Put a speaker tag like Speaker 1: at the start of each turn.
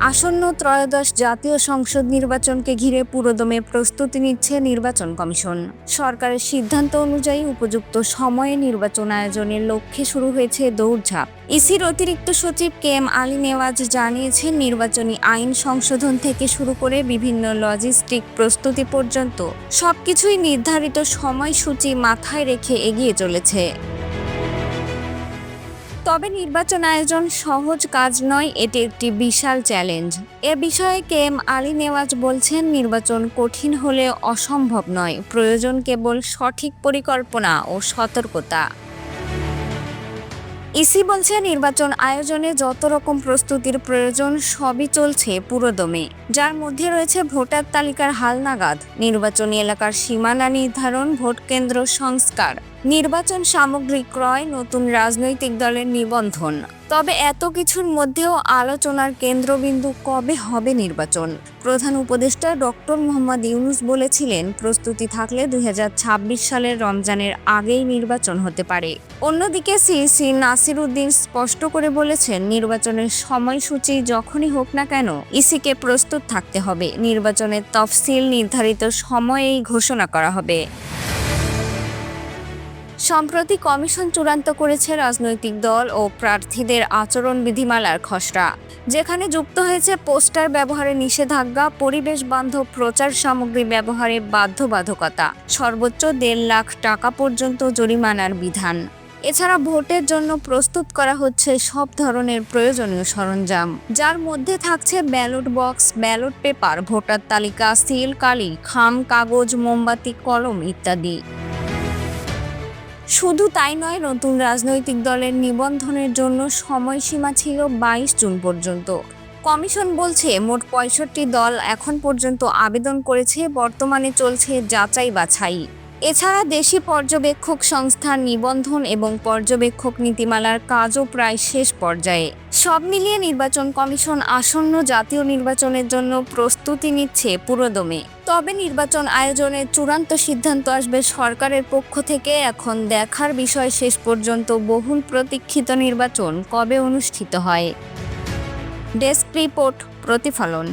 Speaker 1: আসন্ন ত্রয়োদশ জাতীয় সংসদ নির্বাচনকে ঘিরে পুরোদমে প্রস্তুতি নিচ্ছে নির্বাচন কমিশন। সরকারের সিদ্ধান্ত অনুযায়ী উপযুক্ত সময়ে নির্বাচন আয়োজনের লক্ষ্যে শুরু হয়েছে দৌড়ঝাঁপ। ইসির অতিরিক্ত সচিব কে এম আলী নেওয়াজ জানিয়েছেন, নির্বাচনী আইন সংশোধন থেকে শুরু করে বিভিন্ন লজিস্টিক প্রস্তুতি পর্যন্ত সবকিছুই নির্ধারিত সময়সূচি মাথায় রেখে এগিয়ে চলেছে। তবে নির্বাচন আয়োজন সহজ কাজ নয়, এটি একটি বিশাল চ্যালেঞ্জ। এ বিষয়ে কে এম আলী নেওয়াজ বলছেন, নির্বাচন কঠিন হলে অসম্ভব নয়, প্রয়োজন কেবল সঠিক পরিকল্পনা ও সতর্কতা। ইসি বলছে, নির্বাচন আয়োজনে যত রকম প্রস্তুতির প্রয়োজন, সবই চলছে পুরোদমে। যার মধ্যে রয়েছে ভোটার তালিকার হালনাগাদ, নির্বাচনী এলাকার সীমানা নির্ধারণ, ভোট কেন্দ্র সংস্কার। নির্বাচন সামগ্রী ক্রয়, নতুন রাজনৈতিক দলের নিবন্ধন। তবে এত কিছুর মধ্যেও আলোচনার কেন্দ্রবিন্দু কবে হবে নির্বাচন? প্রধান উপদেষ্টা ডক্টর মোহাম্মদ ইউনুস বলেছিলেন, প্রস্তুতি থাকলে দুই হাজার ছাব্বিশ সালের রমজানের আগেই নির্বাচন হতে পারে। অন্যদিকে সিসি নাসির উদ্দিন স্পষ্ট করে বলেছেন, নির্বাচনের সময়সূচি যখনই হোক না কেন, ইসিকে প্রস্তুত থাকতে হবে। নির্বাচনের তফসিল নির্ধারিত সময়েই ঘোষণা করা হবে। সম্প্রতি কমিশন চূড়ান্ত করেছে রাজনৈতিক দল ও প্রার্থীদের আচরণ বিধিমালার খসড়া, যেখানে যুক্ত হয়েছে পোস্টার ব্যবহারে নিষেধাজ্ঞা, পরিবেশ বান্ধব প্রচার সামগ্রী ব্যবহারে বাধ্যবাধকতা, সর্বোচ্চ দেড় লাখ টাকা পর্যন্ত জরিমানার বিধান। এছাড়া ভোটের জন্য প্রস্তুত করা হচ্ছে সব ধরনের প্রয়োজনীয় সরঞ্জাম, যার মধ্যে থাকছে ballot box, ballot paper, voter তালিকা, সিল, কালি, খাম, কাগজ, মোমবাতি, কলম ইত্যাদি। শুধু তাই নয়, নতুন রাজনৈতিক দলের নিবন্ধনের জন্য সময়সীমা ছিল বাইশ জুন পর্যন্ত। কমিশন বলছে, মোট পঁয়ষট্টি দল এখন পর্যন্ত আবেদন করেছে, বর্তমানে চলছে যাচাই বাছাই এছাড়া দেশি পর্যবেক্ষক সংস্থার নিবন্ধন এবং পর্যবেক্ষক নীতিমালার কাজও প্রায় শেষ পর্যায়ে। সব মিলিয়ে নির্বাচন কমিশন আসন্ন জাতীয় নির্বাচনের জন্য প্রস্তুতি নিচ্ছে পুরোদমে। তবে নির্বাচন আয়োজনের চূড়ান্ত সিদ্ধান্ত আসবে সরকারের পক্ষ থেকে। এখন দেখার বিষয় শেষ পর্যন্ত বহুল প্রতীক্ষিত নির্বাচন কবে অনুষ্ঠিত হয়। ডেস্ক রিপোর্ট, প্রতিফলন।